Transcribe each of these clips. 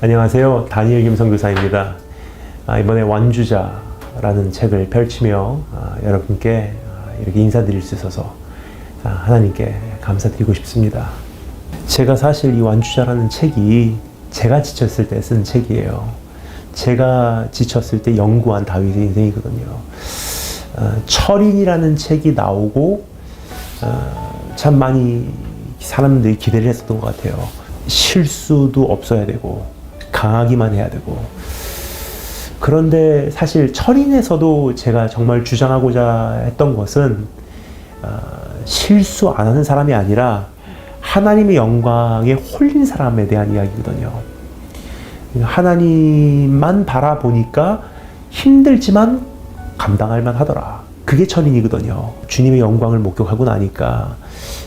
안녕하세요. 다니엘 김성교사입니다. 아, 이번에 완주자라는 책을 펼치며 아, 여러분께 아, 이렇게 인사드릴 수 있어서 아, 하나님께 감사드리고 싶습니다. 제가 사실 이 완주자라는 책이 제가 지쳤을 때 쓴 책이에요. 제가 지쳤을 때 연구한 다윗의 인생이거든요. 어, 철인이라는 책이 나오고 어, 참 많이 사람들이 기대를 했었던 것 같아요. 실수도 없어야 되고 강하기만 해야 되고 그런데 사실 철인에서도 제가 정말 주장하고자 했던 것은 어, 실수 안 하는 사람이 아니라 하나님의 영광에 홀린 사람에 대한 이야기거든요. 하나님만 바라보니까 힘들지만 감당할 만 하더라. 그게 철인이거든요. 주님의 영광을 목격하고 나니까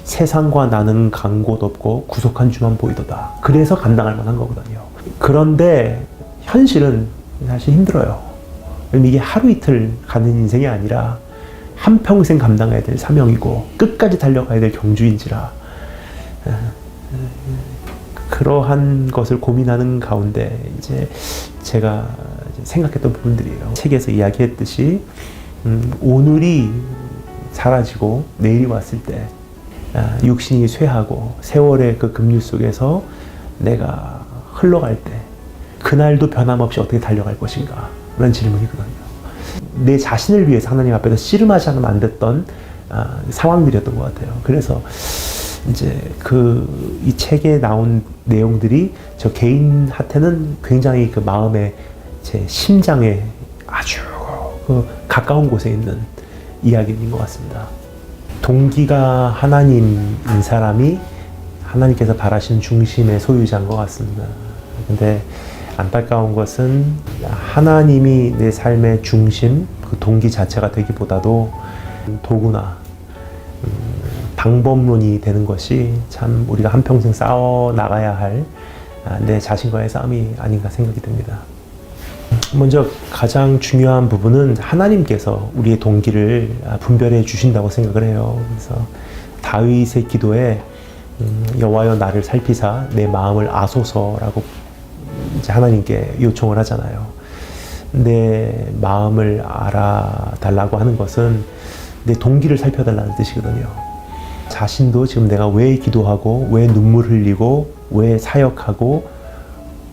세상과 나는 간 곳 없고 구속한 주만 보이도다. 그래서 감당할 만한 거거든요. 그런데 현실은 사실 힘들어요. 이게 하루 이틀 가는 인생이 아니라 한평생 감당해야 될 사명이고 끝까지 달려가야 될 경주인지라 그러한 것을 고민하는 가운데 이제 제가 생각했던 부분들이에요. 책에서 이야기했듯이 음, 오늘이 사라지고 내일이 왔을 때 아, 육신이 쇠하고 세월의 그 급류 속에서 내가 흘러갈 때 그날도 변함없이 어떻게 달려갈 것인가 라는 질문이거든요. 내 자신을 위해서 하나님 앞에서 씨름하지 않으면 안 됐던 아, 상황들이었던 것 같아요. 그래서 이제 그 이 책에 나온 내용들이 저 개인한테는 굉장히 그 마음에 제 심장에 아주 그 가까운 곳에 있는 이야기인 것 같습니다. 동기가 하나님인 사람이 하나님께서 바라시는 중심의 소유자인 것 같습니다. 근데 안타까운 것은 하나님이 내 삶의 중심, 그 동기 자체가 되기보다도 도구나 음, 방법론이 되는 것이 참 우리가 한평생 싸워 나가야 할 내 자신과의 싸움이 아닌가 생각이 듭니다. 먼저 가장 중요한 부분은 하나님께서 우리의 동기를 분별해 주신다고 생각을 해요. 그래서 다윗의 기도에 음, 여호와여 나를 살피사 내 마음을 아소서라고 하나님께 요청을 하잖아요. 내 마음을 알아달라고 하는 것은 내 동기를 살펴달라는 뜻이거든요. 자신도 지금 내가 왜 기도하고 왜 눈물 흘리고 왜 사역하고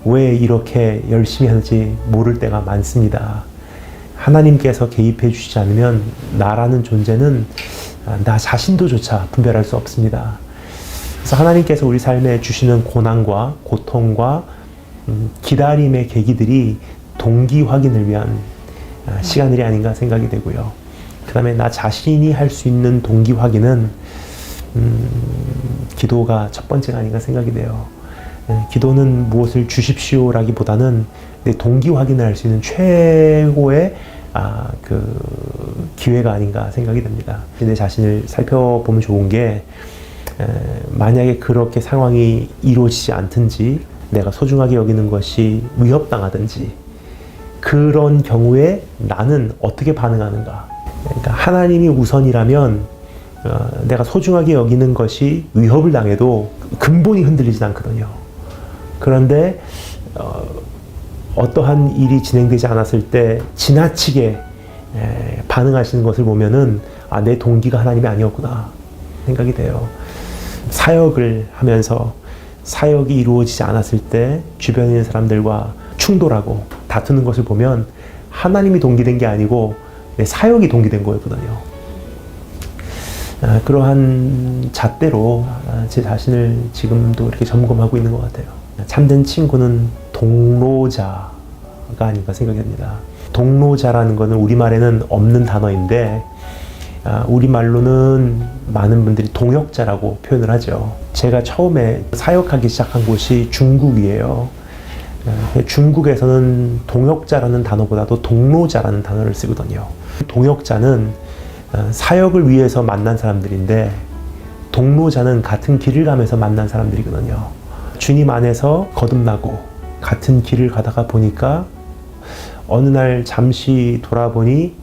왜 이렇게 열심히 하는지 모를 때가 많습니다. 하나님께서 개입해 주시지 않으면 나라는 존재는 나 자신도조차 분별할 수 없습니다. 그래서 하나님께서 우리 삶에 주시는 고난과 고통과 음, 기다림의 계기들이 동기 확인을 위한 아, 시간들이 아닌가 생각이 되고요. 그 다음에 나 자신이 할 수 있는 동기 확인은 음, 기도가 첫 번째가 아닌가 생각이 돼요. 예, 기도는 무엇을 주십시오라기보다는 내 동기 확인을 할 수 있는 최고의 아, 그 기회가 아닌가 생각이 됩니다. 내 자신을 살펴보면 좋은 게 에, 만약에 그렇게 상황이 이루어지지 않든지 내가 소중하게 여기는 것이 위협당하든지 그런 경우에 나는 어떻게 반응하는가? 그러니까 하나님이 우선이라면 어, 내가 소중하게 여기는 것이 위협을 당해도 근본이 흔들리지 않거든요. 그런데 어, 어떠한 일이 진행되지 않았을 때 지나치게 에, 반응하시는 것을 보면은 아, 내 동기가 하나님이 아니었구나 생각이 돼요. 사역을 하면서 사역이 이루어지지 않았을 때 주변에 있는 사람들과 충돌하고 다투는 것을 보면 하나님이 동기된 게 아니고 내 사역이 동기된 거였거든요. 아, 그러한 잣대로 아, 제 자신을 지금도 이렇게 점검하고 있는 것 같아요. 참된 친구는 동로자가 아닌가 생각이 듭니다. 동로자라는 것은 우리말에는 없는 단어인데 아, 우리말로는 많은 분들이 동역자라고 표현을 하죠. 제가 처음에 사역하기 시작한 곳이 중국이에요. 중국에서는 동역자라는 단어보다도 동로자라는 단어를 쓰거든요. 동역자는 어, 사역을 위해서 만난 사람들인데 동로자는 같은 길을 가면서 만난 사람들이거든요. 주님 안에서 거듭나고 같은 길을 가다가 보니까 어느 날 잠시 돌아보니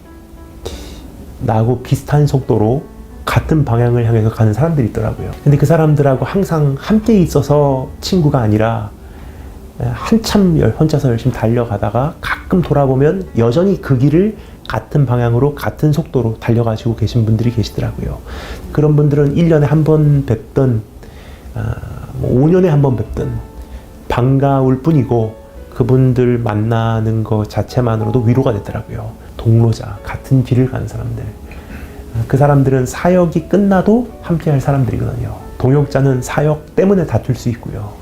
나하고 비슷한 속도로 같은 방향을 향해서 가는 사람들이 있더라고요. 근데 그 사람들하고 항상 함께 있어서 친구가 아니라 한참 열- 혼자서 열심히 달려가다가 가끔 돌아보면 여전히 그 길을 같은 방향으로 같은 속도로 달려가지고 계신 분들이 계시더라고요. 그런 분들은 1년에 한 번 뵙던 아, 뭐 5년에 한 번 뵙던 반가울 뿐이고 그분들 만나는 것 자체만으로도 위로가 되더라고요. 동로자, 같은 길을 가는 사람들. 아, 그 사람들은 사역이 끝나도 함께 할 사람들이거든요. 동역자는 사역 때문에 다툴 수 있고요.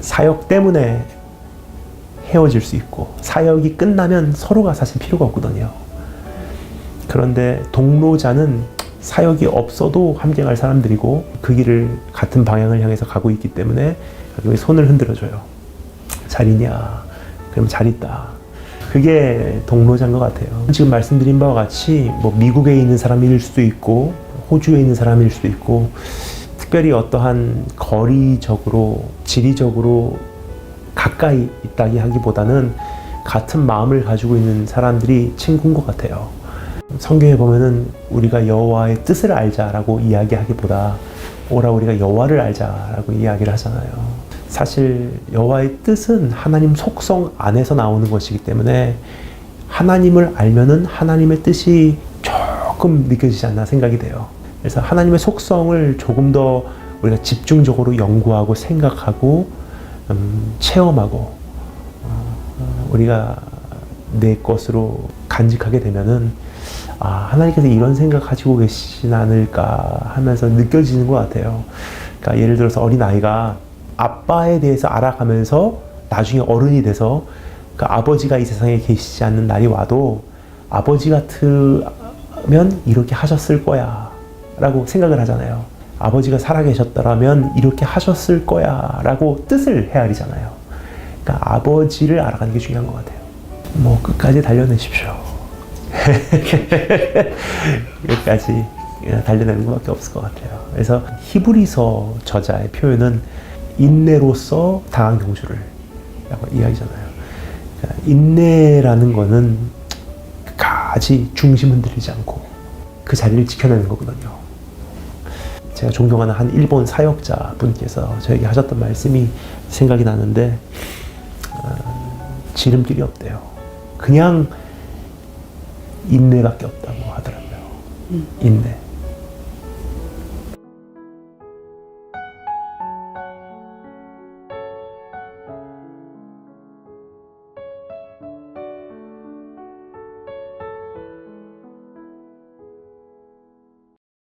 사역 때문에 헤어질 수 있고, 사역이 끝나면 서로가 사실 필요가 없거든요. 그런데 동로자는 사역이 없어도 함께 갈 사람들이고, 그 길을 같은 방향을 향해서 가고 있기 때문에 손을 흔들어줘요. 잘 있냐? 그럼 잘 있다. 그게 동로자인 것 같아요. 지금 말씀드린 바와 같이 뭐 미국에 있는 사람일 수도 있고 호주에 있는 사람일 수도 있고 특별히 어떠한 거리적으로 지리적으로 가까이 있다기 하기보다는 같은 마음을 가지고 있는 사람들이 친구인 것 같아요. 성경에 보면은 우리가 여호와의 뜻을 알자라고 이야기하기보다 오라 우리가 여호와를 알자라고 이야기를 하잖아요. 사실 여호와의 뜻은 하나님 속성 안에서 나오는 것이기 때문에 하나님을 알면은 하나님의 뜻이 조금 느껴지지 않나 생각이 돼요. 그래서 하나님의 속성을 조금 더 우리가 집중적으로 연구하고 생각하고 음, 체험하고 어, 우리가 내 것으로 간직하게 되면은 아 하나님께서 이런 생각 가지고 계시진 않을까 하면서 느껴지는 것 같아요. 그러니까 예를 들어서 어린 아이가 아빠에 대해서 알아가면서 나중에 어른이 돼서 그 아버지가 이 세상에 계시지 않는 날이 와도 아버지 같으면 이렇게 하셨을 거야 라고 생각을 하잖아요. 아버지가 살아계셨더라면 이렇게 하셨을 거야 라고 뜻을 헤아리잖아요. 그러니까 아버지를 알아가는 게 중요한 것 같아요. 뭐 끝까지 달려내십시오. 끝까지 달려내는 것밖에 없을 것 같아요. 그래서 히브리서 저자의 표현은 인내로서 당한 경주를 라고 이야기잖아요. 그러니까 인내라는 거는 끝까지 중심 흔들리지 않고 그 자리를 지켜내는 거거든요. 제가 존경하는 한 일본 사역자 분께서 저에게 하셨던 말씀이 생각이 나는데 어, 지름길이 없대요. 그냥 인내밖에 없다고 하더라고요. 인내.